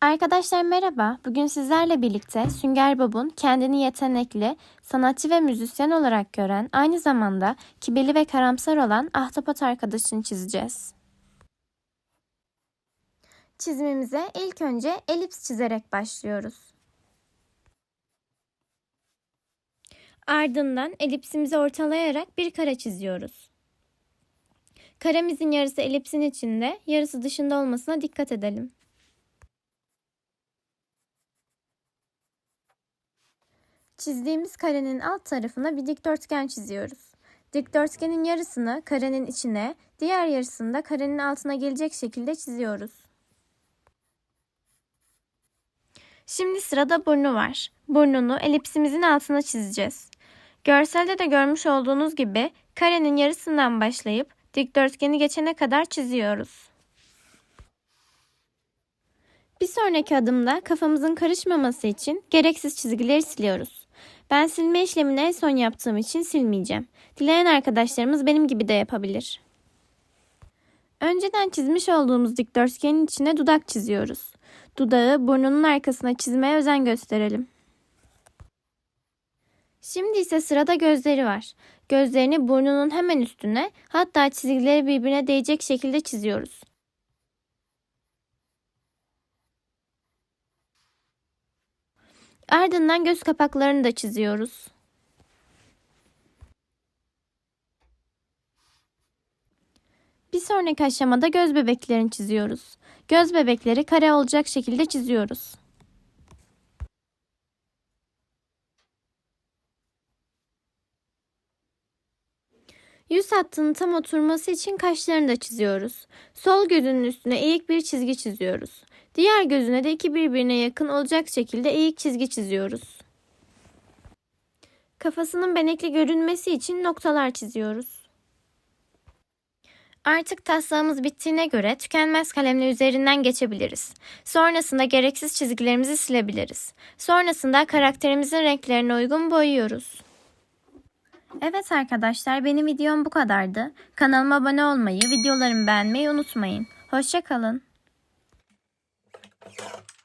Arkadaşlar merhaba. Bugün sizlerle birlikte Sünger Bob'un kendini yetenekli, sanatçı ve müzisyen olarak gören, aynı zamanda kibirli ve karamsar olan Ahtapot arkadaşını çizeceğiz. Çizimimize ilk önce elips çizerek başlıyoruz. Ardından elipsimizi ortalayarak bir kare çiziyoruz. Karemizin yarısı elipsin içinde, yarısı dışında olmasına dikkat edelim. Çizdiğimiz karenin alt tarafına bir dikdörtgen çiziyoruz. Dikdörtgenin yarısını karenin içine, diğer yarısını da karenin altına gelecek şekilde çiziyoruz. Şimdi sırada burnu var. Burnunu elipsimizin altına çizeceğiz. Görselde de görmüş olduğunuz gibi karenin yarısından başlayıp dikdörtgeni geçene kadar çiziyoruz. Bir sonraki adımda kafamızın karışmaması için gereksiz çizgileri siliyoruz. Ben silme işlemini en son yaptığım için silmeyeceğim. Dileyen arkadaşlarımız benim gibi de yapabilir. Önceden çizmiş olduğumuz dikdörtgenin içine dudak çiziyoruz. Dudağı burnunun arkasına çizmeye özen gösterelim. Şimdi ise sırada gözleri var. Gözlerini burnunun hemen üstüne hatta çizgileri birbirine değecek şekilde çiziyoruz. Ardından göz kapaklarını da çiziyoruz. Bir sonraki aşamada göz bebeklerini çiziyoruz. Göz bebekleri kare olacak şekilde çiziyoruz. Yüz hattının tam oturması için kaşlarını da çiziyoruz. Sol gözünün üstüne eğik bir çizgi çiziyoruz. Diğer gözüne de iki birbirine yakın olacak şekilde eğik çizgi çiziyoruz. Kafasının benekli görünmesi için noktalar çiziyoruz. Artık taslağımız bittiğine göre tükenmez kalemle üzerinden geçebiliriz. Sonrasında gereksiz çizgilerimizi silebiliriz. Sonrasında karakterimizin renklerine uygun boyuyoruz. Evet arkadaşlar benim videom bu kadardı. Kanalıma abone olmayı, videolarımı beğenmeyi unutmayın. Hoşçakalın. Thank you.